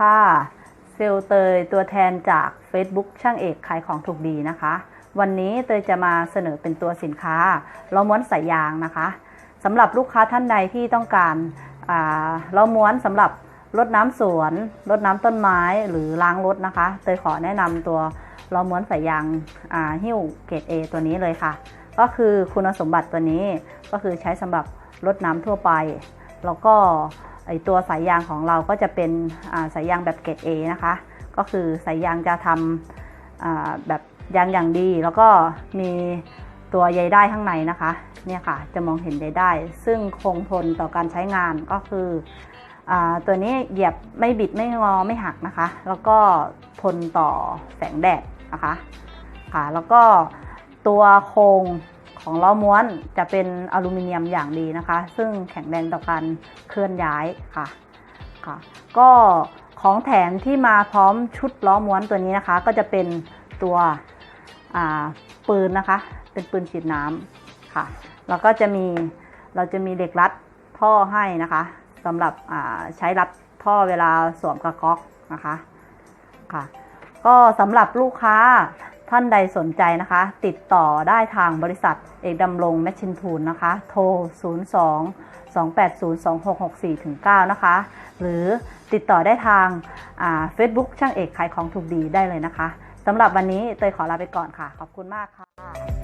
ค่ะ เซลเตยตัวแทนจาก Facebook ช่างเอกขายของถูกดีนะคะ วันนี้เตยจะมาเสนอเป็นตัวสินค้าล้อม้วนสายยางนะคะสำหรับลูกค้าท่านใดที่ต้องการาล้อม้วนสำหรับรดน้ำสวนรดน้ำต้นไม้หรือล้างรถนะคะเตยขอแนะนำตัวล้อม้วนสายยางาหิ้วเกรด A ตัวนี้เลยค่ะ ก็คือคุณสมบัติตัวนี้ก็คือใช้สำหรับรดน้ำทั่วไป แล้วก็ ไอตัวสายยางของเราก็จะเป็นสายยางแบบเกรด A นะคะ ก็คือสายยางจะทำแบบยางอย่างดี แล้วก็มีตัวใยได้ข้างในนะคะ เนี่ยค่ะ จะมองเห็นใยได้ ซึ่งคงทนต่อการใช้งานก็คืออตัวนี้เหยียบไม่บิดไม่งอไม่หักนะคะ แล้วก็ทนต่อแสงแดดนะคะค่ะแล้วก็ตัวโครง ของล้อม้วนจะเป็นอลูมิเนียมอย่างดีนะคะ ซึ่งแข็งแรงต่อการเคลื่อนย้ายค่ะค่ะ ก็ของแถมที่มาพร้อมชุดล้อม้วนตัวนี้นะคะ ก็จะเป็นตัวปืนนะคะ เป็นปืนฉีดน้ำค่ะ แล้วก็จะมีเราจะมีเหล็กรัดท่อให้นะคะสำหรับใช้รัดท่อเวลาสวมกระก๊อกนะคะค่ะ ก็สำหรับลูกค้า ท่านใดสนใจนะคะ ติดต่อได้ทางบริษัทเอกดำรงแมชชินทูลนะคะ โทร 02 280 2664ถึง9นะคะ หรือติดต่อได้ทางเฟซบุ๊กช่างเอกขายของถูกดีได้เลยนะคะสำหรับวันนี้เตยขอลาไปก่อนค่ะ ขอบคุณมากค่ะ